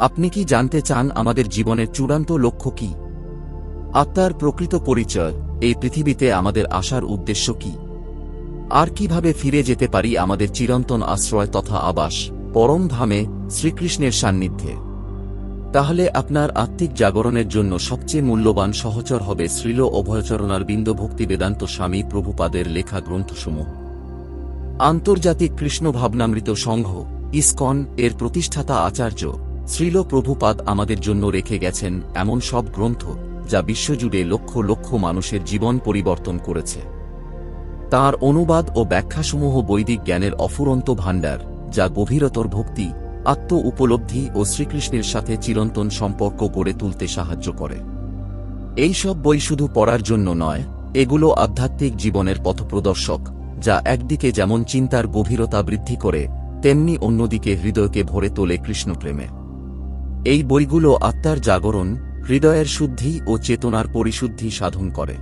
আপনি কি জানতে চান আমাদের জীবনের চূড়ান্ত লক্ষ্য কি? আত্মার প্রকৃত পরিচয়, এই পৃথিবীতে আমাদের আসার উদ্দেশ্য কি? আর কীভাবে ফিরে যেতে পারি আমাদের চিরন্তন আশ্রয় তথা আবাস, পরম ধামে, শ্রীকৃষ্ণের সান্নিধ্যে? তাহলে আপনার আত্মিক জাগরণের জন্য সবচেয়ে মূল্যবান সহচর হবে শ্রীল অভয়চরণার বিন্দ ভক্তি বেদান্ত স্বামী প্রভুপাদের লেখা গ্রন্থসমূহ। আন্তর্জাতিক কৃষ্ণ ভাবনামৃত সংঘ, ইসকন, এর প্রতিষ্ঠাতা আচার্য শ্রীল প্রভুপাদ আমাদের জন্য রেখে গেছেন এমন সব গ্রন্থ যা বিশ্বজুড়ে লক্ষ লক্ষ মানুষের জীবন পরিবর্তন করেছে। তার অনুবাদ ও ব্যাখ্যাসমূহ বৈদিক জ্ঞানের অফুরন্ত ভাণ্ডার, যা গভীরতর ভক্তি, আত্ম উপলব্ধি ও শ্রীকৃষ্ণের সাথে চিরন্তন সম্পর্ক গড়ে তুলতে সাহায্য করে। এই সব বই শুধু পড়ার জন্য নয়, এগুলো আধ্যাত্মিক জীবনের পথপ্রদর্শক, যা একদিকে যেমন চিন্তার গভীরতা বৃদ্ধি করে, তেমনি অন্যদিকে হৃদয়কে ভরে তোলে কৃষ্ণপ্রেমে। এই বইগুলো আত্মার জাগরণ, হৃদয়ের শুদ্ধি ও চেতনার পরিশুদ্ধি সাধন করে।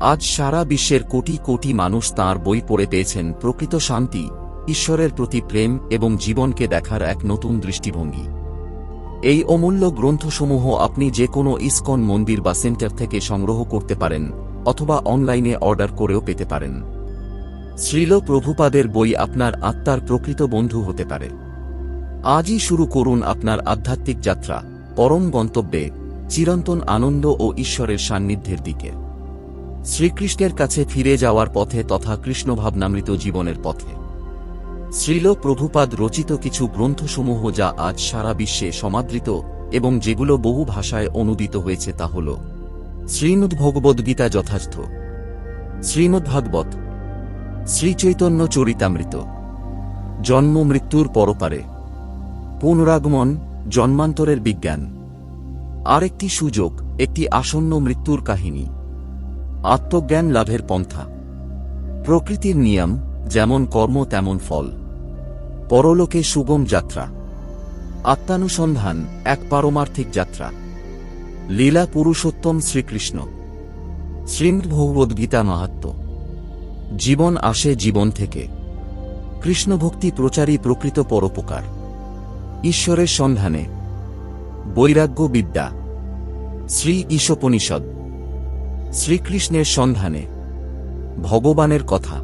আজ সারা বিশ্বের কোটি কোটি মানুষ তাঁর বই পড়ে পেয়েছেন প্রকৃত শান্তি, ঈশ্বরের প্রতি প্রেম এবং জীবনকে দেখার এক নতুন দৃষ্টিভঙ্গি। এই অমূল্য গ্রন্থসমূহ আপনি যে কোনো ইসকন মন্দির বা সেন্টার থেকে সংগ্রহ করতে পারেন অথবা অনলাইনে অর্ডার করেও পেতে পারেন। শ্রীল প্রভুপাদের বই আপনার আত্মার প্রকৃত বন্ধু হতে পারে। আজই শুরু করুন আপনার আধ্যাত্মিক যাত্রা, পরম গন্তব্যে, চিরন্তন আনন্দ ও ঈশ্বরের সান্নিধ্যের দিকে। শ্রীকৃষ্ণের কাছে ফিরে যাওয়ার পথে তথা কৃষ্ণভাবনামৃত জীবনের পথে। শ্রীল প্রভুপাদ রচিত কিছু গ্রন্থসমূহ যা আজ সারা বিশ্বে সমাদৃত এবং যেগুলো বহু ভাষায় অনুদিত হয়েছে তা হল শ্রীমদ্ ভগবদ্গীতা যথার্থ, শ্রীমদ্ভাগবত, শ্রীচৈতন্য চরিতামৃত, জন্ম মৃত্যুর পরপারে পুনরাগমন, জন্মান্তরের বিজ্ঞান। আরেকটি সুযোগ, একটি আসন্ন মৃত্যুর কাহিনী। আত্মজ্ঞান লাভের পন্থা। প্রকৃতির নিয়ম, যেমন কর্ম তেমন ফল। পরলোকে সুগম যাত্রা। আত্মানুসন্ধান, এক পারমার্থিক যাত্রা। লীলা পুরুষোত্তম শ্রীকৃষ্ণ। শ্রীমদ ভগবদ্গীতা মাহাত্ম। জীবন আসে জীবন থেকে। কৃষ্ণভক্তি প্রচারী প্রকৃত পরোপকার। ঈশ্বরের সন্ধানে। বৈরাগ্য বিদ্যা শ্রী ঈশোপনিষদ। শ্রীকৃষ্ণের সন্ধানে। ভগবানের কথা।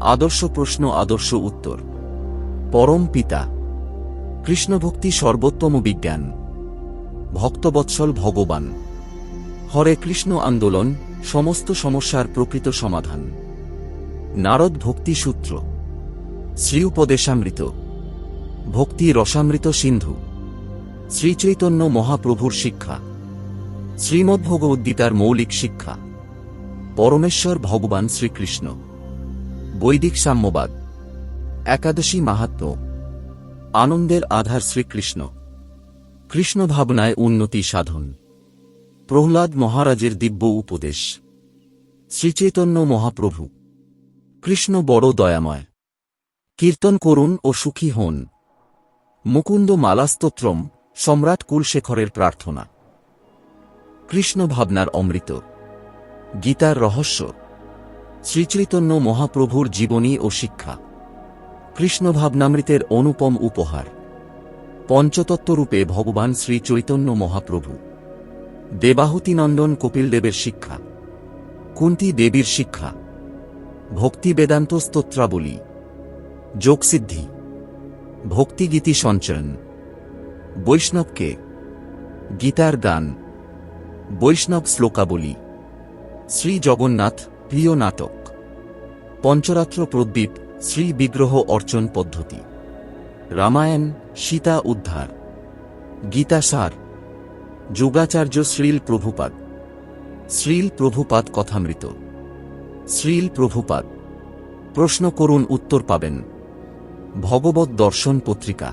আদর্শ প্রশ্ন, আদর্শ উত্তর। পরম পিতা। কৃষ্ণভক্তি সর্বোত্তম বিজ্ঞান। ভক্তবৎসল ভগবান। হরে কৃষ্ণ আন্দোলন, সমস্ত সমস্যার প্রকৃত সমাধান। নারদ ভক্তি সূত্র। শ্রী উপদেশামৃত ভক্তি রসামৃত সিন্ধু। শ্রীচৈতন্য মহাপ্রভুর শিক্ষা। শ্রীমদ্ভগবদ্গীতার মৌলিক শিক্ষা। পরমেশ্বর ভগবান শ্রীকৃষ্ণ। বৈদিক সাম্যবাদ। একাদশী মাহাত্ম। আনন্দের আধার শ্রীকৃষ্ণ। কৃষ্ণ ভাবনায় উন্নতি সাধন। প্রহ্লাদ মহারাজের দিব্য উপদেশ। শ্রীচৈতন্য মহাপ্রভু। কৃষ্ণ বড় দয়াময়। কীর্তন করুন ও সুখী হন। মুকুন্দ মালাস্তোত্রম সম্রাট কুলশেখরের প্রার্থনা। কৃষ্ণ ভাবনার অমৃত। গীতার রহস্য। শ্রীচৈতন্য মহাপ্রভুর জীবনী ও শিক্ষা। কৃষ্ণ ভাবনামৃতের অনুপম উপহার। পঞ্চতত্ত্বরূপে ভগবান শ্রী চৈতন্য মহাপ্রভু। দেবাহুতিনন্দন কপিলদেবের শিক্ষা। কুন্তি দেবীর শিক্ষা। ভক্তি বেদান্ত স্তোত্রাবলী। যোগসিদ্ধি। ভক্তিগীতি সঞ্চয়ন। বৈষ্ণবকে গীতার গান। বৈষ্ণব শ্লোকাবলী। শ্রী জগন্নাথ প্রিয় নাটক। পঞ্চরাত্র প্রদ্বীপ শ্রী বিগ্রহ অর্চন পদ্ধতি। রামায়ণ সীতা উদ্ধার। গীতাসার যোগাচার্য শ্রীল প্রভুপাদ। শ্রীল প্রভুপাদ কথামৃত। শ্রীল প্রভুপাদ। প্রশ্ন করুন উত্তর পাবেন। ভগবত দর্শন পত্রিকা।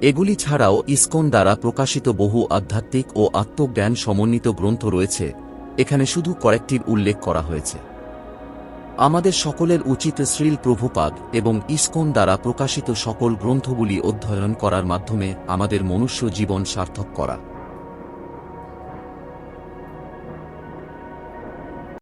এগুলি ছাড়াও ইসকন দ্বারা প্রকাশিত বহু আধ্যাত্মিক ও আত্মজ্ঞান সমন্বিত গ্রন্থ রয়েছে, এখানে শুধু কয়েকটির উল্লেখ করা হয়েছে। আমাদের সকলের উচিত শ্রীল প্রভুপাদ এবং ইসকন দ্বারা প্রকাশিত সকল গ্রন্থগুলি অধ্যয়ন করার মাধ্যমে আমাদের মনুষ্য জীবন সার্থক করা।